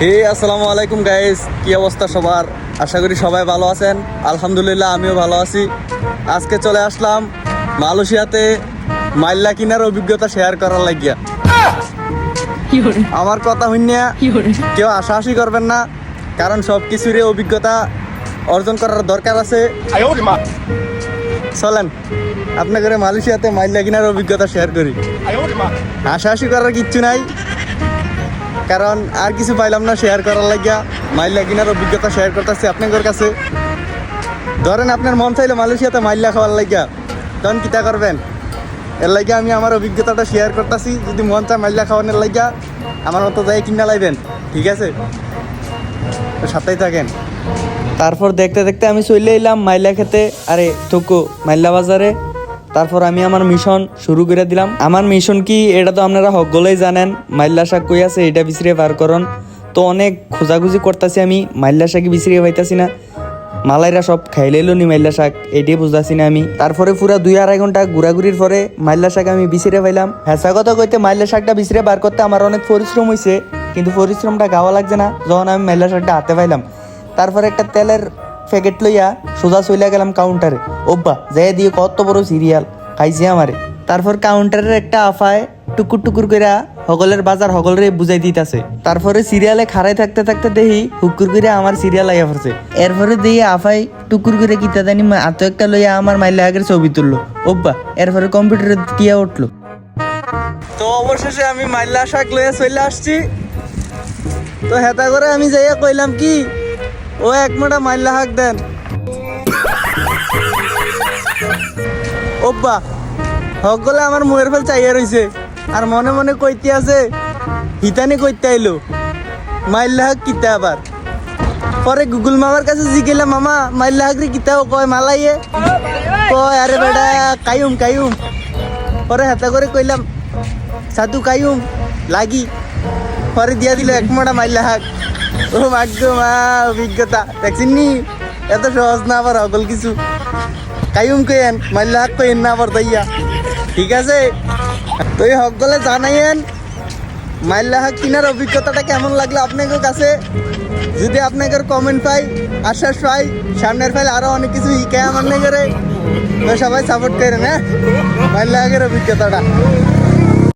হে আসসালামু আলাইকুম গাইজ কি অবস্থা সবার? আশা করি সবাই ভালো আছেন। আলহামদুলিল্লাহ আমিও ভালো আছি। আজকে চলে আসলাম মালয়েশিয়াতে মাইল্লা কিনার অভিজ্ঞতা শেয়ার করার লাগিয়া। আমার কথা হইনা কেউ আশাহাসি করবেন না কারণ সব কিছুরই অভিজ্ঞতা অর্জন করার দরকার আছে। চলেন আপনাকে মালয়েশিয়াতে মাইল্লা কিনার অভিজ্ঞতা শেয়ার করি। হাসাহাসি করার কিচ্ছু নাই। কারণ আর কিছু পাইলাম না শেয়ার করার লাগিয়া। মাইল্লা কিনার অভিজ্ঞতা শেয়ার করতেছি আপনাদের কাছে। ধরেন আপনার মন চাইলে মালয়েশিয়াতে মাইল্লা খাওয়ার লাগিয়া। তখন কিতা করবেন? এর লাগিয়া আমি আমার অভিজ্ঞতাটা শেয়ার করতেছি, যদি মন চায় মাইল্লা খাওয়ানোর লাগিয়া আমার মতো যাই কিনা লাইবেন, ঠিক আছে? সাথেই থাকেন। তারপর দেখতে দেখতে আমি চলে এলাম মাইলা খেতে, আরে, থুকু মাইলা বাজারে। তারপর আমি আমার মিশন শুরু করে দিলাম। আমার মিশন কি, এটা তো আপনারা সকলেই জানেন, মাইল্লা শাক কই আছে, এটা বিচরে বার করন। তো অনেক খোঁজাখুঁজি করতেছি আমি, মাইল্লা শাক বিচরে পাইতাছি না। মালাইরা সব খাইলেইলো নি মাইল্লা শাক, এটাই বুঝতেছি না আমি। তারপরে পুরা দুই আড়াই ঘণ্টা ঘোরাঘুরির পরে মাইল্লা শাক আমি বিচরে পাইলাম। হেঁচা কথা কইতে মাইল্লা শাকটা বিচরে বার করতে আমার অনেক পরিশ্রম হয়েছে কিন্তু পরিশ্রমটা গাওয়া লাগছে না, যখন আমি মাইল্লা শাকটা হাতে পাইলাম। তারপরে একটা তেলের প্যাকেট লইয়া সোজা চলে গেলাম কাউন্টারে ওব্বা যাই দিয়ে কত বড় সিরিয়াল খাইছে আমারে। তারপর কাউন্টারের একটা আফায় টুকুর টুকুর করে হগলের বাজার হগলরে বুঝাই দিতেছে। তারপরে সিরিয়ালে খাড়াই থাকতে থাকতে দেখি হুকুর করে আমার সিরিয়াল আইয়া পড়ছে। এরপরে দেখি আফাই টুকুর করে কিতা জানি আত একটা লইয়া আমার মাইলে আগের ছবি তুললো। ওব্বা এরপরে কম্পিউটারে দিয়া উঠল। তো অবশেষে আমি মাইল্লা শাক লইয়া চলে আসছি। তো হেতা করে আমি যাইয়া কইলাম কি ও এক মোটা মাইল্লা হাক দেন। ওব্বা সকলে আমার মুয়ের ফেল চাইয়া রইছে। আর মনে মনে কইতে আছে, হিতানি কইতে আইলো মাইল্লা হাক কিতা আবার? পরে গুগল মামার কাছে জিগেলাম মামা মাইল্লা হাক রে কিতাও কয় মালাইয়ে? কয়, আরে বেটা কায়ুম কায়ুম পরে হেতা করে কইলাম, সাধু কায়ুম লাগি। পরে দিয়া দিল, এক মোটা মাইল্লা হাক। ও অভিজ্ঞতা। দেখছেন নি এত সহজ না আবার অকল কিছু। কায়ুম কইেন মাইল্লা হাক কইেন না আবার দইয়া ঠিক আছে? তো এই সকলে জানাইয়েন মাইল্লা হাক কিনার অভিজ্ঞতাটা কেমন লাগল আপনাদের কাছে? যদি আপনাদের কমেন্ট পাই, আশ্বাস পাই, সামনের ফাইল আরও অনেক কিছু শিখায় আমার তো সবাই সাপোর্ট করেন হ্যাঁ? মাইল্লা হাকের অভিজ্ঞতাটা।